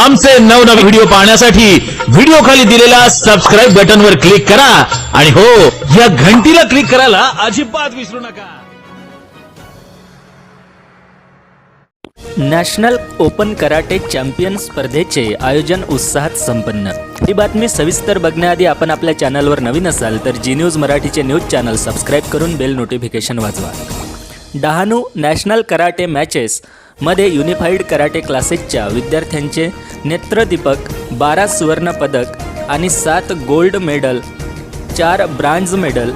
आमचे नवनवे व्हिडिओ पाहण्यासाठी व्हिडिओ खाली दिलेल्या सबस्क्राईब बटनवर क्लिक करा. आणि हो या घंटीला क्लिक करायला अजिबात विसरू नका. नॅशनल ओपन कराटे चॅम्पियन स्पर्धेचे आयोजन उत्साहात संपन्न. ही बातमी सविस्तर बघण्याआधी आपण आपल्या चॅनलवर नवीन असाल तर जी न्यूज मराठीचे न्यूज चॅनल सबस्क्राईब करून बेल नोटिफिकेशन वाजवा. डहाणू नॅशनल कराटे मॅचेस मध्ये युनिफाईड कराटे क्लासेसच्या विद्यार्थ्यांचे नेत्रदीपक बारा सुवर्ण पदक आणि सात गोल्ड मेडल चार ब्रांज मेडल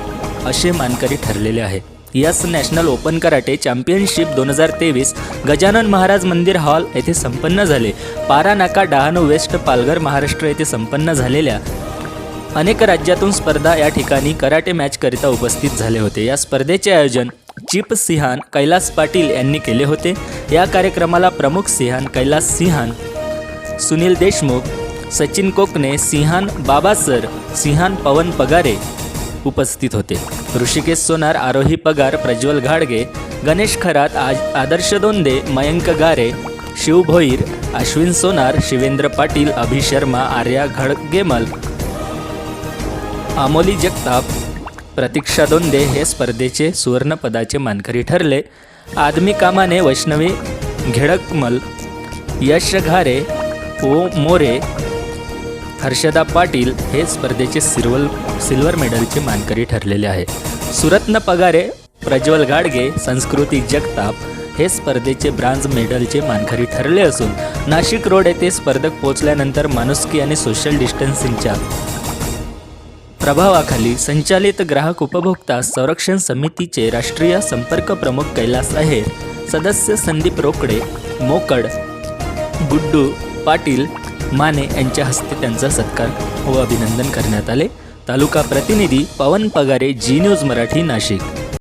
असे मानकरी ठरलेले आहे. Yes national open karate championship दोन हजार तेवीस गजानन महाराज मंदिर हॉल येथे संपन्न झाले. पारानाका डहाणू वेस्ट पालघर महाराष्ट्र येथे संपन्न झालेल्या अनेक राज्यातून स्पर्धा या ठिकाणी कराटे मॅचकरिता उपस्थित झाले होते. या स्पर्धेचे आयोजन चिप सिंहान कैलास पाटील यांनी केले होते. या कार्यक्रमाला प्रमुख सिंहान कैलास सिंहान सुनील देशमुख सचिन कोकणे सिंहान बाबासर सिंहान पवन पगारे उपस्थित होते. ऋषिकेश सोनार आरोही पगार प्रज्वल घाडगे गणेश खरात आज आदर्श दोंदे मयंक गारे शिव भोईर अश्विन सोनार शिवेंद्र पाटील अभि शर्मा आर्या घडगेमल अमोली जगताप प्रतीक्षा दोंदे हे स्पर्धेचे सुवर्णपदाचे मानकरी ठरले. आदमी कामाने वैष्णवी घेडकमल यश घारे ओ मोरे हर्षदा पाटील हे स्पर्धेचे सिल्वर सिल्वर मेडलचे मानकरी ठरलेले आहे. सुरत्न पगारे प्रज्वल गाडगे संस्कृती जगताप हे स्पर्धेचे ब्रांज मेडलचे मानकरी ठरले असून नाशिक रोड येथे स्पर्धक पोचल्यानंतर माणुसकी आणि सोशल डिस्टन्सिंगच्या प्रभावाखाली संचालित ग्राहक उपभोक्ता संरक्षण समितीचे राष्ट्रीय संपर्क प्रमुख कैलास आहेर सदस्य संदीप रोकडे मोकड गुड्डू पाटील माने यांच्या हस्ते त्यांचा सत्कार व अभिनंदन करण्यात आले. तालुका प्रतिनिधी पवन पगारे जी न्यूज मराठी नाशिक.